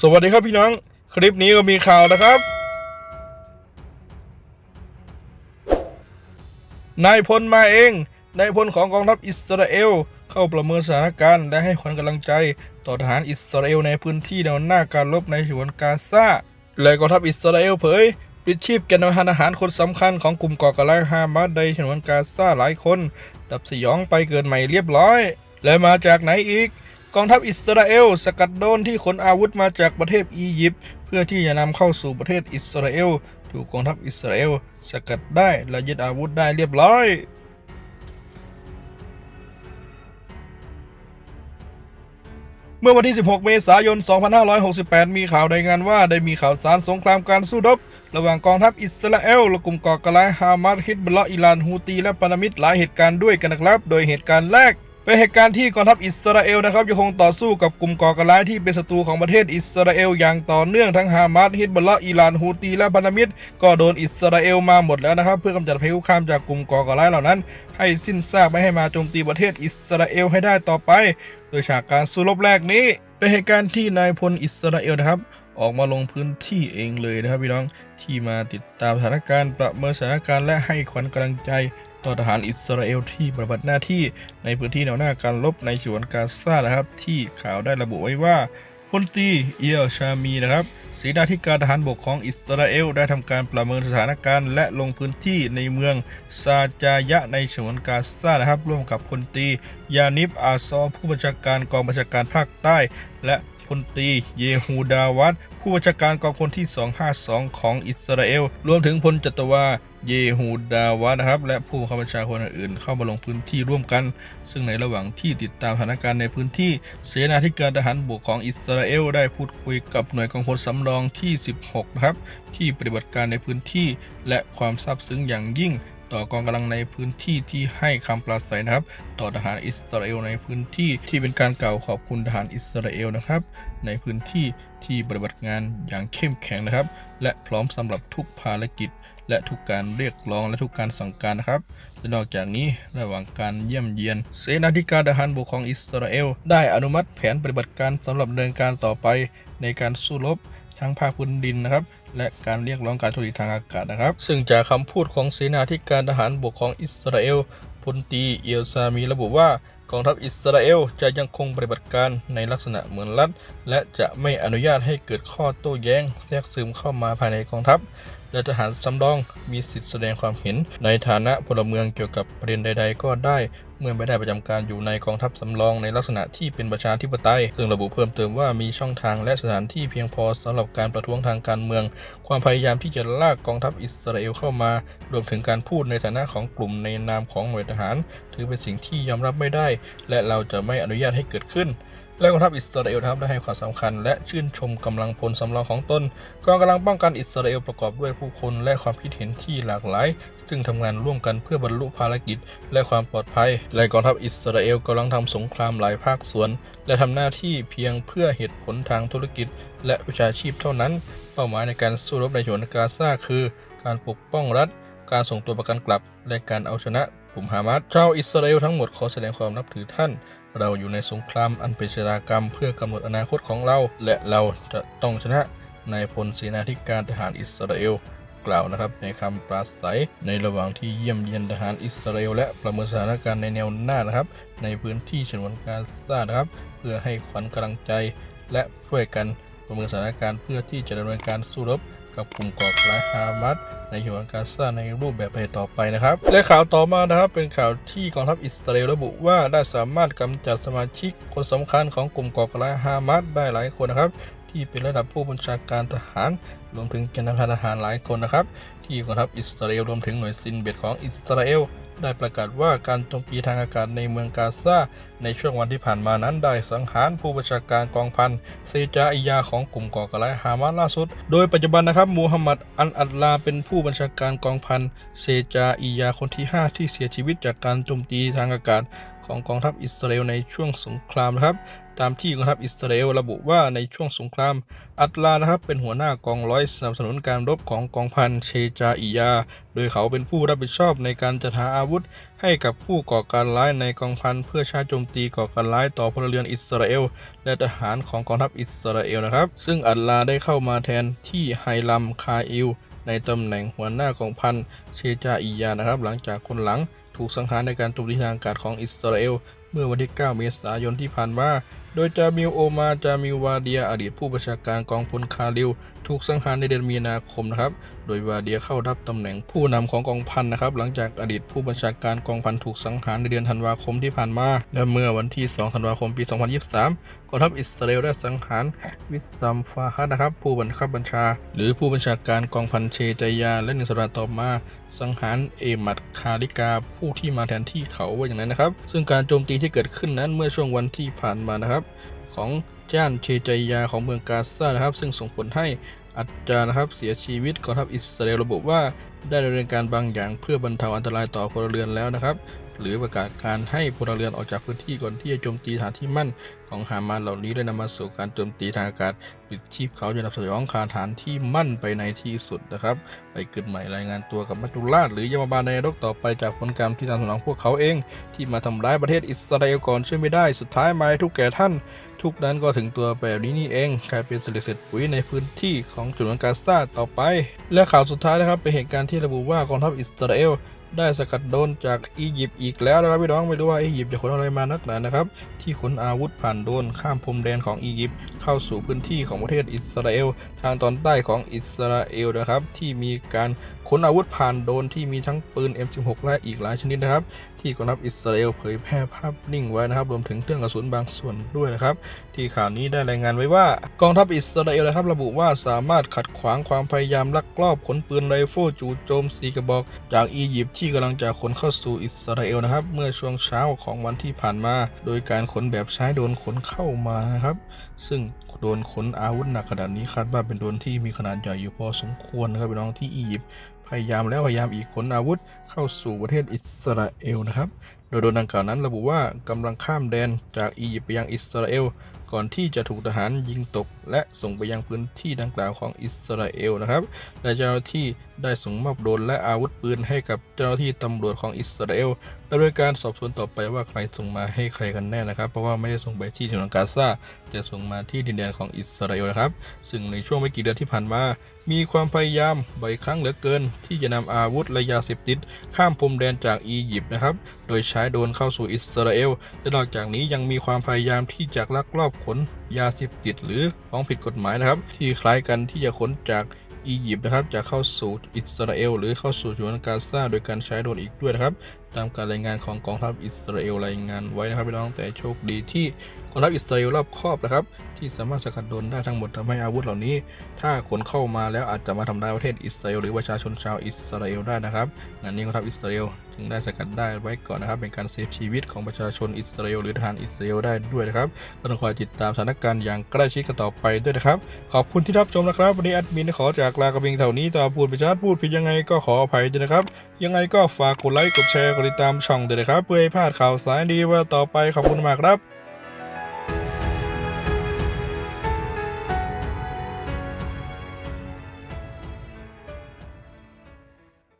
สวัสดีครับพี่น้อง คลิปนี้ก็มีข่าวนะครับ นายพลมาเอง นายพลของกองทัพอิสราเอล เข้าประเมินสถานการณ์ และให้ขวัญกำลังใจ ต่อทหารอิสราเอลในพื้นที่แนวหน้าการรบในฉนวนกาซาและกองทัพอิสราเอลเผยปลิดชีพแกนนำทหารคนสำคัญของกลุ่มก่อการร้ายฮามาสในฉนวนกาซาหลายคน ดับสยองไปเกินใหม่เรียบร้อย และมาจากไหนอีก กองทัพอิสราเอลสกัดโดนที่ขนอาวุธมาจากประเทศอียิปต์เพื่อที่จะนำเข้าสู่ประเทศอิสราเอล ถูกกองทัพอิสราเอลสกัดได้และยึดอาวุธได้เรียบร้อยเมื่อวันที่ 16 เมษายน 2568 มีข่าวรายงานว่าได้มีข่าวสารสงครามการสู้รบระหว่างกองทัพอิสราเอลและกลุ่มก่อการร้ายฮามาสฮิดบลลาห์อิหร่านฮูตีและปานามิดหลายเหตุการณ์ด้วยกันนะครับ โดยเหตุการณ์แรก เป็นเหตุการณ์ที่กองทัพอิสราเอลนะครับยังคงต่อสู้กับกลุ่มก่อการร้ายที่เป็นศัตรูของประเทศอิสราเอลอย่างต่อเนื่องทั้งฮามาสฮิดบลลาห์อิหร่านฮูตีและปานามิดก็โดนอิสราเอลมาหมดแล้วนะครับ เพื่อกำจัดภัยคุกคามจากกลุ่มก่อการร้ายเหล่านั้น ให้สิ้นซากไม่ให้มาโจมตีประเทศอิสราเอลให้ได้ต่อไป โดยฉากการสู้รบแรกนี้เป็นเหตุการณ์ที่นายพลอิสราเอลนะครับออกมาลงพื้นที่เองเลยนะครับพี่น้องที่มาติดตามสถานการณ์ประเมินสถานการณ์และให้ขวัญกำลังใจ ต่อทหารอิสราเอลที่ปฏิบัติหน้าที่ในพื้นที่แนวหน้าการรบในฉวนกาซานะครับ ที่ข่าวได้ระบุไว้ว่าพลตรีเอียลชามีนะครับเสนาธิการทหารบกของอิสราเอล ได้ทำการประเมินสถานการณ์ และลงพื้นที่ในเมืองซาจายะในฉนวนกาซานะครับ ร่วมกับพลตรียานิบอาซอผู้บัญชาการกองบัญชาการภาคใต้ และพลตรีเยฮูดาวัตผู้บัญชาการกองพลที่ 252 ของอิสราเอล รวมถึงพลจัตวา เยฮูดาวัตนะครับ และผู้บังคับบัญชาคนอื่น เข้ามาลงพื้นที่ร่วมกัน ซึ่งในระหว่างที่ติดตามสถานการณ์ในพื้นที่เสนาธิการทหารบกของอิสราเอล ได้พูดคุยกับหน่วยกองพลสำรองที่ 16 นะครับ ที่ปฏิบัติการในพื้นที่ และความซาบซึ้งอย่างยิ่ง ต่อกองกำลังในพื้นที่ที่ให้คำปราศัยนะครับ ต่อทหารอิสราเอลในพื้นที่ที่เป็นการกล่าวขอบคุณทหารอิสราเอลนะครับ ในพื้นที่ที่ปฏิบัติงานอย่างเข้มแข็งนะครับ และพร้อมสำหรับทุกภารกิจ และทุกการเรียกร้องและทุกการสั่งการนะครับและนอกจากนี้ระหว่างการเยี่ยมเยียน เสนาธิการทหารบกของอิสราเอล ได้อนุมัติแผนปฏิบัติการสำหรับเนินการต่อไปในการสู้รบทั้งภาคพื้นดินนะครับและการเรียกร้องการโจมตีทางอากาศนะครับ ซึ่งจากคำพูดของเสนาธิการทหารบกของอิสราเอลพลตีเอลซามีระบุว่ากองทัพอิสราเอลจะยังคงปฏิบัติการในลักษณะเหมือนรัฐ และจะไม่อนุญาตให้เกิดข้อโต้แย้งแทรกซึมเข้ามาภายในกองทัพ และทหารสำรองมีสิทธิแสดงความเห็น ในฐานะพลเมืองเกี่ยวกับประเด็นใด ๆ ก็ได้เมื่อไม่ได้ประจำการอยู่ในกองทัพสำรองในลักษณะที่เป็นประชาธิปไตย ซึ่งระบุเพิ่มเติมว่ามีช่องทางและสถานที่เพียงพอสำหรับการประท้วงทางการเมือง ความพยายามที่จะลากกองทัพอิสราเอลเข้ามา รวมถึงการพูดในฐานะของกลุ่มในนามของหน่วยทหาร ถือเป็นสิ่งที่ยอมรับไม่ได้ และเราจะไม่อนุญาตให้เกิดขึ้น และกองทัพอิสราเอลครับได้ให้ความสำคัญ และชื่นชมกำลังพลสำรองของตนกองกำลังป้องกันอิสราเอลประกอบด้วยผู้คนและความคิดเห็นที่หลากหลาย ซึ่งทำงานร่วมกันเพื่อบรรลุภารกิจ และความปลอดภัย และกองทัพอิสราเอลกำลังทำสงครามหลายภาคส่วน และทำหน้าที่เพียงเพื่อเหตุผลทางธุรกิจ และวิชาชีพเท่านั้น เป้าหมายในการสู้รบในฉนวนกาซาคือ การปกป้องรัฐ การส่งตัวประกันกลับ และการเอาชนะกลุ่มฮามาสชาวอิสราเอลทั้งหมดขอแสดงความนับถือท่าน เราอยู่ในสงครามอันเป็นชะตากรรมเพื่อกำหนดอนาคตของเรา และเราจะต้องชนะนายพลเสนาธิการทหารอิสราเอลกล่าวนะครับในคำปราศัยในระหว่างที่เยี่ยมเยียนทหารอิสราเอลและประเมินสถานการณ์ในแนวหน้านะครับ ในพื้นที่ฉนวนกาซานะครับ เพื่อให้ขวัญกำลังใจ และช่วยกันประเมินสถานการณ์เพื่อที่จะดำเนินการสู้รบ กับกลุ่มก่อการร้ายฮามาสในฉนวนกาซาในรูปแบบไปต่อไปนะครับ และข่าวต่อมานะครับเป็นข่าวที่กองทัพอิสราเอลระบุว่าได้สามารถกำจัดสมาชิกคนสำคัญของกลุ่มก่อการร้ายฮามาสได้หลายคนนะครับ ที่เป็นระดับผู้บัญชาการทหารรวมถึงแกนนำทหารหลายคนนะครับ ที่กองทัพอิสราเอลรวมถึงหน่วยซินเบตของอิสราเอล ได้ประกาศว่าการโจมตีทางอากาศในเมืองกาซาในช่วงวันที่ผ่านมานั้นได้สังหารผู้บัญชาการกองพันเซจาอิยาของกลุ่มก่อการร้ายฮามาสล่าสุด โดยปัจจุบันนะครับมูฮัมหมัดอันอัลลาเป็นผู้บัญชาการกองพันเซจาอิยาคนที่ 5 ที่เสียชีวิตจากการโจมตีทางอากาศของกองทัพอิสราเอลในช่วงสงครามนะครับ ตามที่กองทัพอิสราเอลระบุว่าในช่วงสงคราม อัตลานะครับเป็นหัวหน้ากองร้อยสนับสนุนการรบของกองพันเชจาอิยา โดยเขาเป็นผู้รับผิดชอบในการจัดหาอาวุธ ให้กับผู้ก่อการร้ายในกองพันเพื่อใช้โจมตีก่อการร้ายต่อพลเรือนอิสราเอล และทหารของกองทัพอิสราเอลนะครับ ซึ่งอัลลาได้เข้ามาแทนที่ไฮลัมคาอิลในตำแหน่งหัวหน้ากองพันเชจาอิยานะครับ หลังจากคนหลังถูกสังหารในการโจมตีทางอากาศของอิสราเอลเมื่อวันที่ 9 เมษายนที่ผ่านมา โดยจามิลโอมาจามิลวาเดียอดีตผู้บัญชาการกองพลคาริล ถูกสังหารในเดือนมีนาคมนะครับ โดยวาเดียเข้ารับตำแหน่งผู้นำของกองพันนะครับ หลังจากอดีตผู้บัญชาการกองพันถูกสังหารในเดือนธันวาคมที่ผ่านมา และเมื่อวันที่ 2 ธันวาคมปี 2023 กองทัพอิสราเอลได้สังหารวิสซัมฟาฮัดนะครับ ผู้บังคับบัญชา หรือผู้บัญชาการกองพันเชจายา และหนึ่งสัปดาห์ต่อมา สังหารเอมัดคาริกาผู้ที่มาแทนที่เขาว่าอย่างนั้นนะครับ ซึ่งการโจมตีที่เกิดขึ้นนั้นเมื่อช่วงวันที่ผ่านมานะครับของจ้านเชจายาของเมืองกาซานะครับ ซึ่งส่งผลให้อัจจานะครับเสียชีวิตกองทัพอิสราเอลระบุว่าได้ดำเนินการบางอย่างเพื่อบรรเทาอันตรายต่อพลเรือนแล้วนะครับ หรือประกาศการให้พลเรือนออกจากพื้นที่ก่อนที่จะโจมตีฐานที่มั่นของฮามาสเหล่านี้ได้นำมาสู่การโจมตีทางอากาศปิดชีพเขาจนนำสยองคาฐานที่มั่นไปในที่สุดนะครับ ไปเกิดใหม่รายงานตัวกับมัจจุราชหรือยามาบาลในนรกต่อไปจากผลกรรมที่ทำสนองพวกเขาเอง ที่มาทำร้ายประเทศอิสราเอลก่อนช่วยไม่ได้สุดท้ายมาทุกแก่ท่าน ทุกนั้นก็ถึงตัวแบบนี้นี่เองกลายเป็นเศษเศษปุ๋ยในพื้นที่ของจุดกาซาต่อไป และข่าวสุดท้ายนะครับเป็นเหตุการณ์ที่ระบุว่ากองทัพอิสราเอล ได้สกัดโดนจากอียิปต์อีกแล้วนะครับพี่น้องไม่รู้ว่าอียิปต์จะขนอะไรมานักหนานะครับ ที่ขนอาวุธผ่านโดนข้ามพรมแดนของอียิปต์เข้าสู่พื้นที่ของประเทศอิสราเอล ทางตอนใต้ของอิสราเอลนะครับ ที่มีการขนอาวุธผ่านโดนที่มีทั้งปืน M16 และอีกหลายชนิดนะครับ ที่กองทัพอิสราเอลเผยแพร่ภาพนิ่งไว้นะครับ รวมถึงเครื่องกระสุนบางส่วนด้วยนะครับ ที่ข่าวนี้ได้รายงานไว้ว่ากองทัพอิสราเอลนะครับระบุว่าสามารถขัดขวางความพยายามลักลอบขนปืนไรเฟิลจู่โจมสีกระบอก จากอียิปต์ที่กำลังจะขนเข้าสู่อิสราเอลนะครับ เมื่อช่วงเช้าของวันที่ผ่านมา โดยการขนแบบใช้โดนขนเข้ามานะครับ ซึ่งโดนขนอาวุธหนักขนาดนี้คาดว่าเป็นโดนที่มีขนาดใหญ่อยู่พอสมควรนะครับพี่น้องที่อียิปต์ พยายามแล้วพยายามอีกขนอาวุธเข้าสู่ประเทศอิสราเอลนะครับ โดยโดนดังกล่าวนั้นระบุว่ากำลังข้ามแดนจากอียิปต์ไปยังอิสราเอล ก่อนที่จะถูกทหารยิงตก และส่งไปยังพื้นที่ดังกล่าวของอิสราเอลนะครับ และเจ้าหน้าที่ได้ส่งมอบโดรนและอาวุธปืนให้กับเจ้าหน้าที่ตำรวจของอิสราเอลดำเนินการสอบสวนต่อไปว่าใครส่งมาให้ใครกันแน่นะครับ เพราะว่าไม่ได้ส่งไปที่ฉนนกาซาแต่ส่งมาที่ดินแดนของอิสราเอลนะครับ ซึ่งในช่วงไม่กี่เดือนที่ผ่านมา มีความพยายามบ่อยครั้งเหลือเกิน ที่จะนำอาวุธและยาเสพติดข้ามพรมแดนจากอียิปต์นะครับ โดยใช้โดนเข้าสู่อิสราเอล และนอกจากนี้ยังมีความพยายามที่จะลักลอบขนยาเสพติดหรือของผิดกฎหมายนะครับ ที่คล้ายกันที่จะขนจากอียิปต์นะครับจะเข้าสู่อิสราเอล หรือเข้าสู่ฉนวนกาซาโดยการใช้โดรนอีกด้วยนะครับ ตามการรายงานของกองทัพอิสราเอลรายงานไว้นะครับพี่น้องแต่โชคดีที่กองทัพอิสราเอลรอบครอบนะครับ ที่สามารถสกัดโดนได้ทั้งหมดทำให้อาวุธเหล่านี้ ถ้าขนเข้ามาแล้วอาจจะมาทำร้ายประเทศอิสราเอลหรือประชาชนชาวอิสราเอลได้นะครับงานนี้กองทัพอิสราเอลจึงได้สกัดได้ไว้ก่อนนะครับ เป็นการเซฟชีวิตของประชาชนอิสราเอลหรือทหารอิสราเอลได้ด้วยนะครับก็ต้องคอยติดตามสถานการณ์อย่างใกล้ชิดกันต่อไปด้วยนะครับ ขอบคุณที่รับชมนะครับวันนี้แอดมินขอจากลากระเบียงเท่านี้ต่อพูดไปชัดพูดผิดยังไงก็ขออภัยด้วยนะครับ ยังไงก็ฝากกดไลค์กดแชร์ดติดตามช่องด้วยนะครับ เพื่อให้พลาดข่าวสารดีว่าต่อไปขอบคุณมากครับ